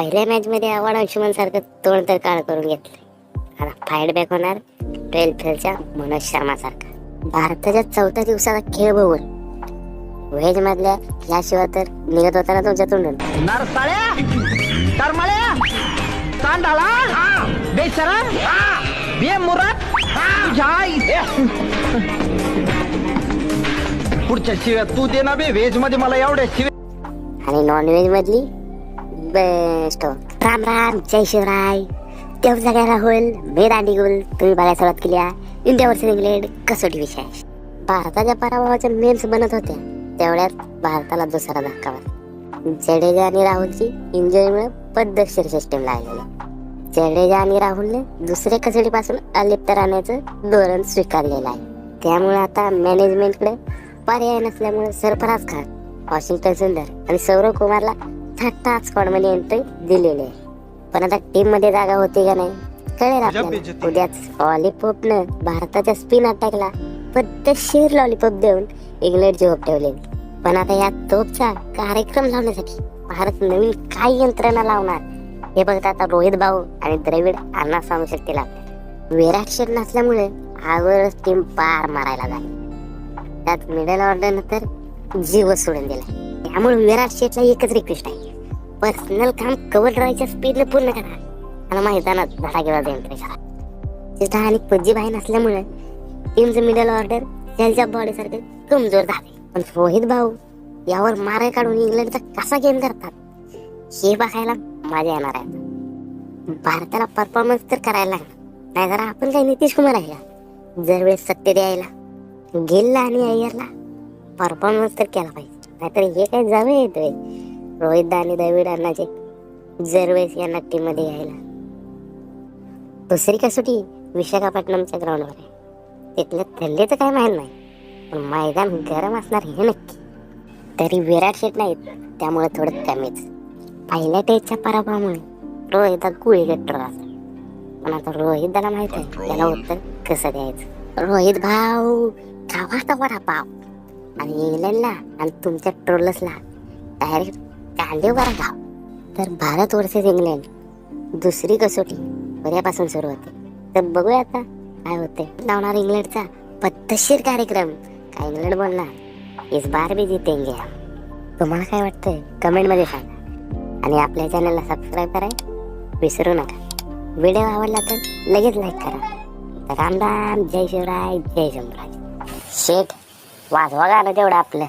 पहिल्या मॅच मध्ये आव्हाड अंशुमन सारखं तोंड तर काळ करून घेतलंय आता फाईट बॅक होणार ट्वेल्थ फेलच्या मनोज शर्मा सारखा भारताच्या चौथ्या दिवसाचा खेळ बघून व्हेज मधल्या याशिवाय तर निघत होता ना तुमच्या तोंडून पुढच्या शिव्या तू दे ना बे व्हेजमध्ये मला एवढ्या शिव्या. आणि नॉनव्हेज मधली बेस्ट राम राम जय शिवराय तेव्हा जागा राहुल मी दांडी गुल तुम्ही बघायला सुरुवात केली इंडिया वर्सेस इंग्लंड कसोटी विषय भारताच्या पराभवाच्या मेन्स बनत होत्या तेवढ्यात भारताला दुसरा धक्का बसला जडेजा आणि राहुलची इंजुरीमुळे पद्धतशीर सिस्टीम लागलेली जडेजा आणि राहुलने दुसऱ्या कसोटीपासून अलिप्त राहण्याचं धोरण स्वीकारलेलं आहे त्यामुळे आता मॅनेजमेंटकडे पर्याय नसल्यामुळे सरफराज खान वॉशिंग्टन सुंदर आणि सौरव कुमारला थट्टा स्क्वॉडमध्ये एंट्री दिलेली आहे. पण आता टीममध्ये जागा होती का नाही कळेल आपल्याला. उद्याच लॉलीपॉपनं भारताच्या स्पिन अटॅकला पद्धतशीर लॉलीपॉप देऊन इंग्लंडची होप ठेवली. पण आता या तोपचा कार्यक्रम लावण्यासाठी भारत नवीन काय यंत्रणा लावणार हे बघता आता रोहित भाऊ आणि द्रविड अण्णा सांगू शकतील आपल्याला. विराट शेट नसल्यामुळे अगोदरच टीम पार मारायला झाली त्यात मिडल ऑर्डर तर जीव सोडून दिला त्यामुळे विराट शेठला एकच रिक्वेस्ट आहे. पर्सनल काम कवर ड्रायच्या स्पीडने पूर्ण करा. आणि मैदानात धडाकेबाज एंट्री करा तिथं आणि पज्जी बाहेर नसल्यामुळे टीमचं मिडल ऑर्डर त्यांच्या बॉडीसारखे कमजोर झाले पण रोहित भाऊ यावर मार काढून इंग्लंडचा कसा गेम करतात हे बघायला मजा येणार आहे. भारताला परफॉर्मन्स तर करायला लागणार. जरा आपण काही नितीश कुमार आहे का? जर वेळेस सत्य द्यायला गेलला आणि अय्यरला परफॉर्मन्स तर केला पाहिजे. नाहीतर हे काय जावे येतोय. रोहित आणि दवीड अण्णाचे जरवेळेस यांना टीममध्ये यायला. दुसरी कसोटी विशाखापट्टणमच्या ग्राउंडवर आहे. तिथले थल्ले तर काय माहीत नाही पण मैदान गरम असणार हे नक्की. तरी विराट शेट नाहीत त्यामुळे थोडं कमीच. पहिल्या टेजच्या पराभवामुळे रोहित गुळी गट्टर पण आता रोहितला माहीत आहे त्याला उत्तर कसं द्यायचं? रोहित भाऊ गावाचा वडापाव. आणि इंग्लंडला आणि तुमच्या ट्रोलसला डायरेक्ट कांदे करा गाव तर भारत वर्सेस इंग्लंड. दुसरी कसोटी उद्यापासून सुरू होते. तर बघूया आता काय होते. लावणार इंग्लंडचा पद्धतशीर कार्यक्रम. काय इंग्लंड बोलणार? इस बार भी जितेंगे हम. तुम्हाला काय वाटतंय? कमेंटमध्ये सांगा. आणि आपल्या चॅनलला सबस्क्राईब कराय विसरू नका. व्हिडिओ आवडला तर लगेच लाईक करा. तर राम राम. जय शिवराय. जय शंभराज शेठ वाजवा गाणं तेवढं आपलं.